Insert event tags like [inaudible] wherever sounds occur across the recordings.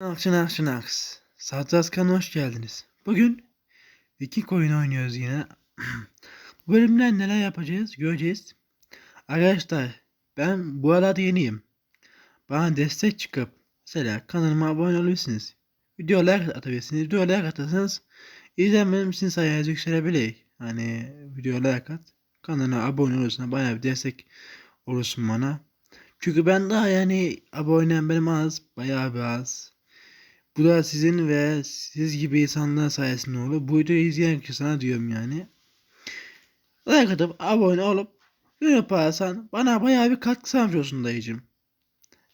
Akşın akşın aks. Satranç kanalına hoş geldiniz. Bugün Viking oyunu oynuyoruz yine. [clears throat] bu bölümden neler yapacağız göreceğiz. Arkadaşlar ben bu arada yeniyim. Bana destek çıkıp mesela kanalıma abone olabilirsiniz. Videolar atabilirsiniz. Videolar atarsanız izlenmem için sayınız yükselebilir. Hani videolar at. Kanala abone olursan bayağı bir destek olursun bana. Çünkü ben daha yani abonem benim az. Bayağı bir az. Bu da sizin ve siz gibi insanlar sayesinde olur. Bu videoyu izleyen sana diyorum yani. Like atıp abone olup ne yaparsan bana bayağı bir katkı sağlamış olsun dayıcım.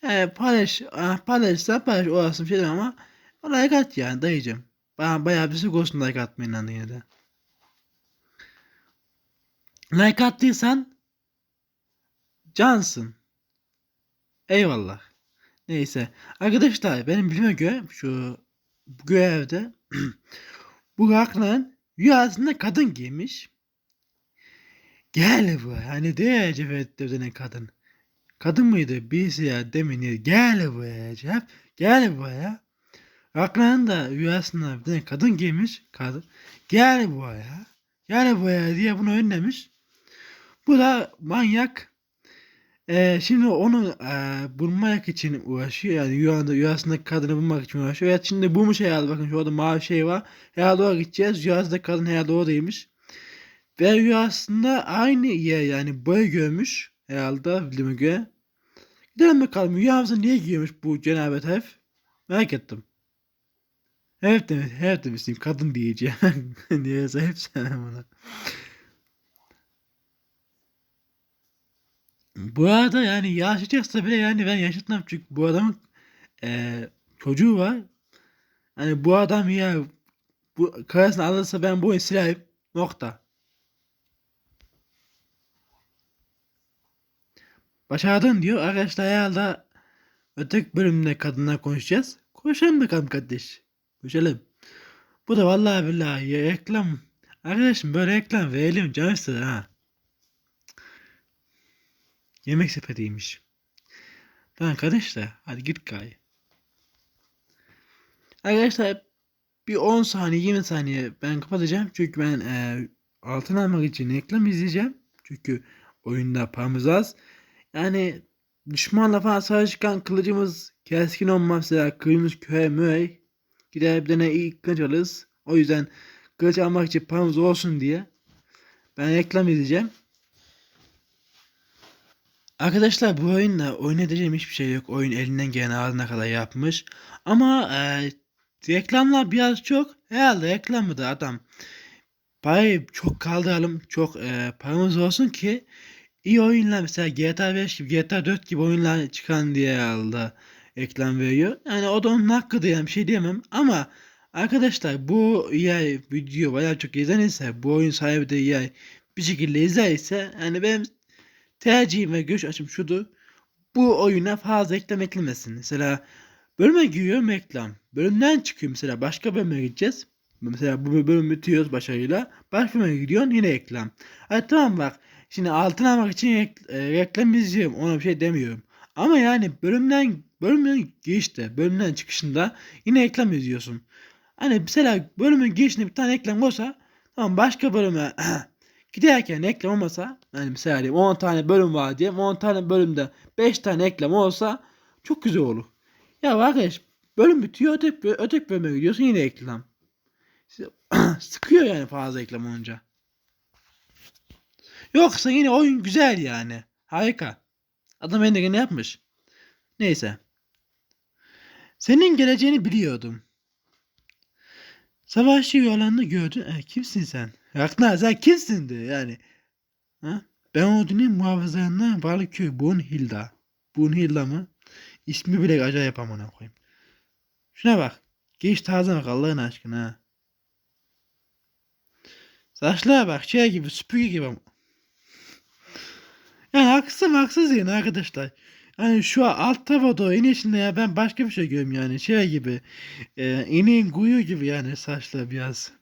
Yani paylaş, ah, paylaşırsan paylaş orası bir şey ama like at yani dayıcım. Bana bayağı bir sık olsun like atmayın lan yine de. Like attıysan cansın. Eyvallah. Neyse. Arkadaşlar benim bilme göre şu görevde bu Ragnar [clears throat] rüyasında kadın giymiş. Gel bu. Hani diye Cevdet denen kadın. Kadın mıydı? Birisi ya demin gel buraya Cevap. Gel buraya. Ragnar'ın da rüyasında bir tane kadın giymiş. Kadın. Gel buraya. Gel buraya diye bunu önlemiş. Bu da manyak Eee, şimdi onu, eee, bulmak için uğraşıyor. Yani rüyanda rüyasındaki kadını bulmak için uğraşıyor. Evet şimdi bulmuş herhalde. Bakın şurada mavi şey var. Herhalde oraya gideceğiz. Rüyasındaki kadın herhalde oradaymış. Ve rüyasında aynı yer yani boy görmüş. Herhalde bildiğime göre. Gidelim bakalım rüyamızda niye giyiyormuş bu cenabet herif? Merak ettim. Evet demiş, evet demiştim kadın diyeceğim. Niye sahip sen buna? Bu arada yani yaşayacaksa bile yani ben yaşatmam çünkü bu adamın eee, çocuğu var. Hani bu adam ya bu karısını alırsa ben bu silahım nokta. Başardın diyor. Arkadaşlar herhalde öteki bölümde kadınlar konuşacağız. Konuşalım bakalım kardeş. Konuşalım. Bu da vallahi billahi reklam. Arkadaşım böyle reklam verelim canım ha. Yemek sepetiymiş. Lan arkadaşlar hadi git gay. Arkadaşlar bir 10 saniye 20 saniye ben kapatacağım. Çünkü ben e, altın almak için reklam izleyeceğim. Çünkü oyunda paramız az. Yani düşmanla falan savaşırken kılıcımız keskin olmaz. Mesela kılıcımız köye möy. Gider bir tane iyi kılıç alırız. O yüzden kılıç almak için paramız olsun diye ben reklam izleyeceğim. Arkadaşlar bu oyunla oynayacağım hiçbir şey yok. Oyun elinden gelen ağzına kadar yapmış. Ama e, reklamlar biraz çok. Herhalde reklamı da adam parayı çok kaldıralım. Çok e, paramız olsun ki iyi oyunlar mesela GTA 5 gibi GTA 4 gibi oyunlar çıkan diye herhalde reklam veriyor. Yani o da onun hakkıdır yani bir şey diyemem. Ama arkadaşlar bu EA video bayağı çok izlenirse bu oyun sahibi de EA bir şekilde izlerse yani benim tercihim ve görüş açım şudur. Bu oyuna fazla reklam eklemesin. Mesela bölüme giriyorum reklam. Bölümden çıkıyor mesela başka bölüme gideceğiz. Mesela bu bölüm bitiyoruz başarıyla. Başka bölüme gidiyorsun yine reklam. Hadi tamam bak. Şimdi altın almak için e, reklam izliyorum. Ona bir şey demiyorum. Ama yani bölümden bölümden girişte, bölümden çıkışında yine reklam izliyorsun. Hani mesela bölümün girişinde bir tane reklam olsa tamam başka bölüme [clears throat] giderken reklam olmasa yani mesela diyeyim 10 tane bölüm var diye 10 tane bölümde 5 tane reklam olsa çok güzel olur. Ya arkadaş bölüm bitiyor öteki, öteki bölüme gidiyorsun yine reklam. [clears throat] Sıkıyor yani fazla reklam olunca. Yoksa yine oyun güzel yani. Harika. Adam endekini yapmış. Neyse. Senin geleceğini biliyordum. Savaşçı yuvarlanını gördün. E, kimsin sen? Ragnar sen kimsin diyor yani. Ha? Ben Odin'in muhafızlarından Valkyrie Brunhilda. Brunhilda mı? İsmi bile acayip amına koyayım. Şuna bak. Geç taze bak Allah'ın aşkına ha. Saçlara bak şey gibi süpürge gibi ama. Yani haksız haksız yani arkadaşlar. Yani şu alt doğru inişinde ya ben başka bir şey görüyorum yani şey gibi. E, ineğin kuyu gibi yani saçlar biraz.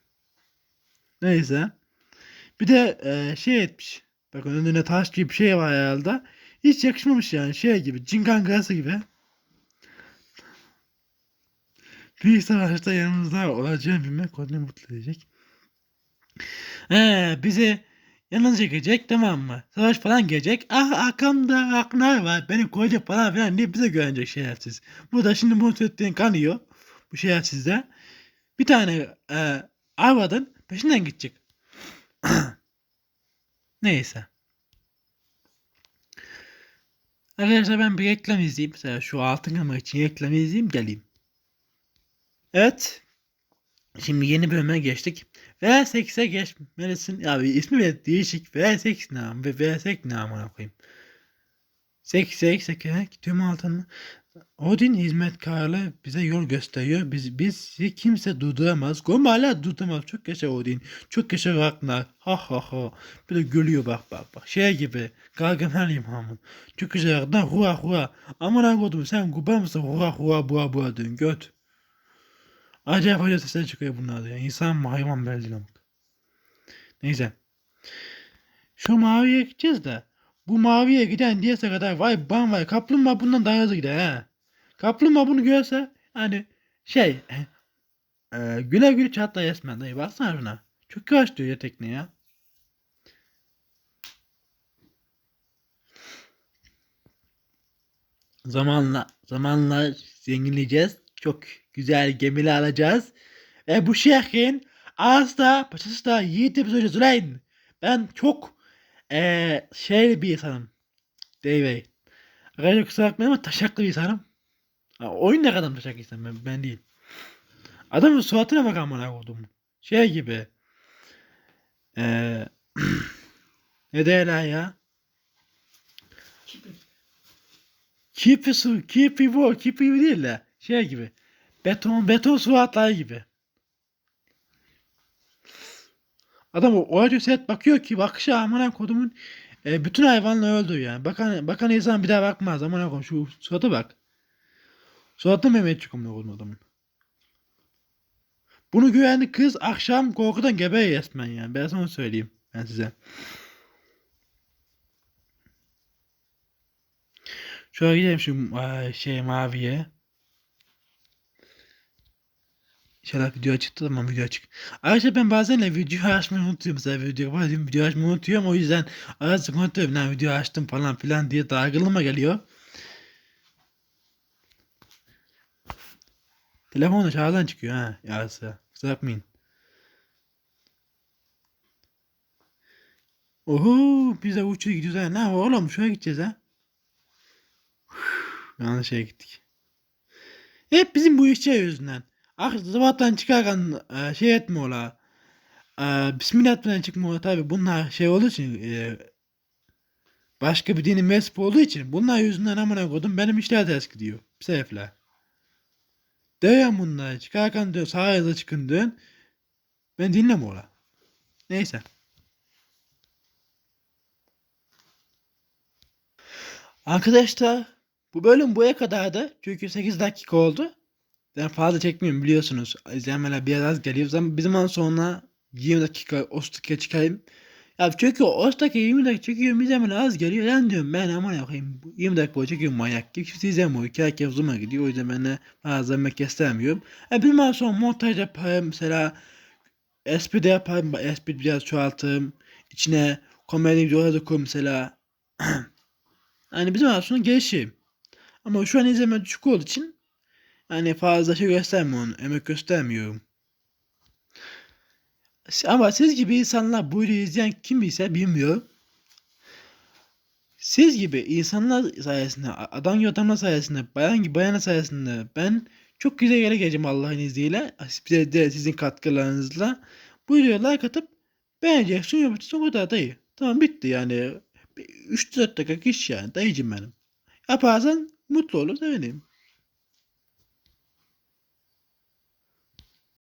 Neyse. Bir de e, şey etmiş. Bakın önüne taş gibi bir şey var herhalde. Hiç yakışmamış yani şey gibi. Cin kankası gibi. Büyük savaşta yanımızda olacağını bilmek onu mutlu edecek. Ee, bizi yanına çekecek tamam mı? Savaş falan gelecek. Ah arkamda aknar var. Beni koyacak falan filan diye bize güvenecek şerefsiz. Bu da şimdi bu söylediğin kanıyor. Bu şerefsizde. Bir tane e, avradın peşinden gidecek. [clears throat] Neyse. Arkadaşlar ben bir reklam izleyeyim. Mesela şu altın kamera için reklam izleyeyim geleyim. Evet. Şimdi yeni bölüme geçtik. V8'e geçmelisin. Ya bir ismi de değişik. V8 ne? Ve V8 ne amına koyayım. 8 8 tüm altın. Odin hizmetkarlığı bize yol gösteriyor. Biz bizi kimse durduramaz. Gomba hala durduramaz. Çok yaşa Odin. Çok yaşa Ragnar. Ha ha ha. Bir de gülüyor bak bak bak. Şey gibi. Gargamel imamın. Çok yaşa Ragnar. Hua hua. Aman kodum sen kubar mısın? Hua hua bua bua diyorsun. Göt. Acayip acayip sesler çıkıyor bunlarda ya. İnsan mı hayvan mı belli ama. Neyse. Şu maviye gideceğiz de. Bu maviye giden diyese kadar vay ban vay kaplumbağa bundan daha hızlı gider ha. Kaplumbağa bunu görse hani şey [laughs] e, güle güle çatla resmen dayı baksana şuna. Çok yavaş diyor ya tekne ya. Zamanla zamanla zenginleyeceğiz. Çok güzel gemiler alacağız. Ve bu şehrin ağası da paçası da yiğit bir söyleyin. Ben çok eee şey bir insanım. Dave. Arkadaşlar kusura bakmayın ama taşaklı bir insanım. Ha, oyun ne kadar taşaklı insan ben, ben değil. Adamın suratına bak amına koydum. Şey gibi. Eee [clears throat] ne derler ya? Kipi su, kipi bu, kipi bu değil de şey gibi. Beton, beton suratlar gibi. Adam o o set bakıyor ki bakışı amına kodumun e, bütün hayvanları öldürüyor yani. Bakan bakan insan bir daha bakmaz amına kodum şu surata bak. Suratı Mehmetçik amına kodum adamın. Bunu güvenli kız akşam korkudan geberiyor resmen yani. Ben sana söyleyeyim ben size. Şöyle gidelim şu e, şey maviye. İnşallah video çıktı tamam video açık. Arkadaşlar ben bazen de video açmayı unutuyorum. Mesela video bazen video açmayı unutuyorum. O yüzden arası kontrol ediyorum. "Lan video açtım falan filan diye dargınlığıma geliyor. Telefon da şarjdan çıkıyor ha yarısı. Kusura bakmayın. Oho biz de uçuyor gidiyoruz ha. Ne oğlum şuraya gideceğiz ha. Yanlış şeye gittik. Hep bizim bu işçiler yüzünden. Sabahtan çıkarken e, şey etme ola. E, Bismillah etmeden çıkma ola tabi bunlar şey olduğu için e, başka bir dinin mensup olduğu için bunlar yüzünden amına koydum benim işler ters gidiyor. Bir sebepler. Diyorum bunlar çıkarken diyor sağa yaza çıkın diyorsun. Ben dinleme ola. Neyse. Arkadaşlar bu bölüm buraya kadardı. Çünkü 8 dakika oldu. Ben fazla çekmiyorum biliyorsunuz. İzleyenler biraz az geliyor. Ama bir zaman sonra 20 dakika, 30 dakika çıkayım. Ya çünkü o 30 dakika 20 dakika çekiyorum. Bir az geliyor. Lan diyorum ben aman yapayım. 20 dakika boyu çekiyorum manyak gibi. Kimse izlemiyor. 2 dakika uzun gidiyor. O yüzden ben de fazla emek istemiyorum. Ya bir zaman sonra montaj yaparım. Mesela espri de yaparım. Espri biraz çoğaltırım. İçine komedi videoları da koyayım mesela. [clears throat] hani bir zaman sonra gelişeyim. Ama şu an izleme düşük olduğu için yani fazla şey göstermiyorum, emek göstermiyorum. Ama siz gibi insanlar bu videoyu izleyen kim ise bilmiyorum. Siz gibi insanlar sayesinde, adam gibi adamlar sayesinde, bayan gibi bayanlar sayesinde ben çok güzel yere geleceğim Allah'ın izniyle. Size de sizin katkılarınızla. Bu videoya like atıp beğeneceksin, yapacaksın o kadar dayı. Tamam bitti yani. 3-4 dakika iş yani dayıcım benim. Yaparsan mutlu olur sevineyim.